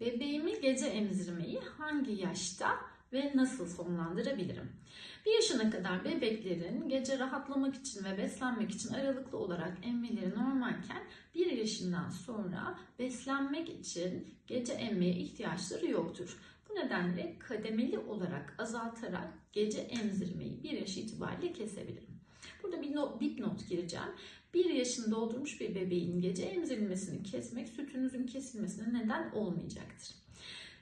Bebeğimi gece emzirmeyi hangi yaşta ve nasıl sonlandırabilirim? Bir yaşına kadar bebeklerin gece rahatlamak için ve beslenmek için aralıklı olarak emmeleri normalken bir yaşından sonra beslenmek için gece emmeye ihtiyaçları yoktur. Bu nedenle kademeli olarak azaltarak gece emzirmeyi bir yaş itibariyle kesebilirim. Burada bir not, dipnot gireceğim. Bir yaşını doldurmuş bir bebeğin gece emzirilmesini kesmek sütünüzün kesilmesine neden olmayacaktır.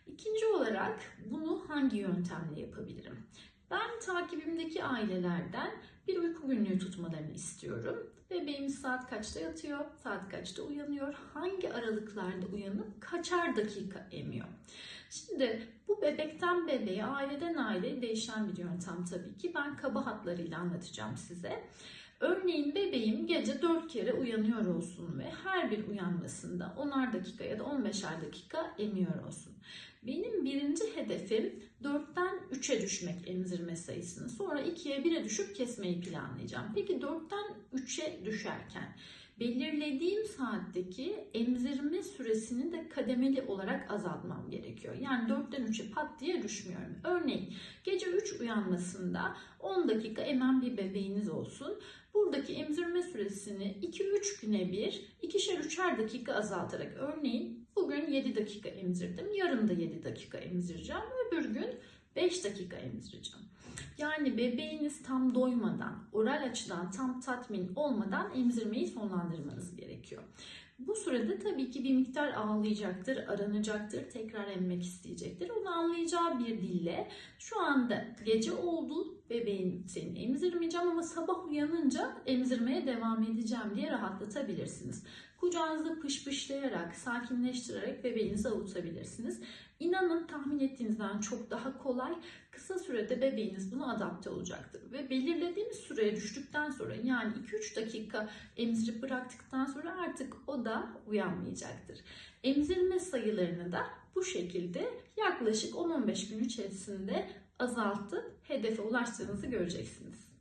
İkinci olarak bunu hangi yöntemle yapabilirim? Ben takibimdeki ailelerden bir uyku günlüğü tutmalarını istiyorum. Bebeğimiz saat kaçta yatıyor, saat kaçta uyanıyor, hangi aralıklarda uyanıp kaçar dakika emiyor. Şimdi bu bebekten bebeğe, aileden aileye değişen bir yöntem tabii ki. Ben kaba hatlarıyla anlatacağım size. Örneğin bebeğim gece 4 kere uyanıyor olsun ve her bir uyanmasında 10'ar dakika ya da 15'er dakika emiyor olsun. Benim birinci hedefim 4'ten 3'e düşmek emzirme sayısını. Sonra 2'ye 1'e düşüp kesmeyi planlayacağım. Peki 4'ten 3'e düşerken belirlediğim saatteki emzirme süresini de kademeli olarak azaltmam gerekiyor. Yani 4'ten 3'e pat diye düşmüyorum. Örneğin gece 3 uyanmasında 10 dakika emen bir bebeğiniz olsun. Buradaki emzirme süresini 2-3 güne bir, ikişer üçer dakika azaltarak örneğin bugün 7 dakika emzirdim, yarın da 7 dakika emzireceğim, öbür gün 5 dakika emzireceğim. Yani bebeğiniz tam doymadan, oral açıdan tam tatmin olmadan emzirmeyi sonlandırmanız gerekiyor. Bu sırada tabii ki bir miktar ağlayacaktır, aranacaktır, tekrar emmek isteyecektir. Onu anlayacağı bir dille şu anda gece oldu, bebeğin seni emzirmeyeceğim ama sabah uyanınca emzirmeye devam edeceğim diye rahatlatabilirsiniz. Kucağınızda pışpışlayarak, sakinleştirerek bebeğinizi avutabilirsiniz. İnanın tahmin ettiğinizden çok daha kolay, kısa sürede bebeğiniz buna adapte olacaktır. Ve belirlediğimiz süreye düştükten sonra yani 2-3 dakika emzirip bıraktıktan sonra artık o da uyanmayacaktır. Emzirme sayılarını da bu şekilde yaklaşık 10-15 gün içerisinde azaltıp hedefe ulaştığınızı göreceksiniz.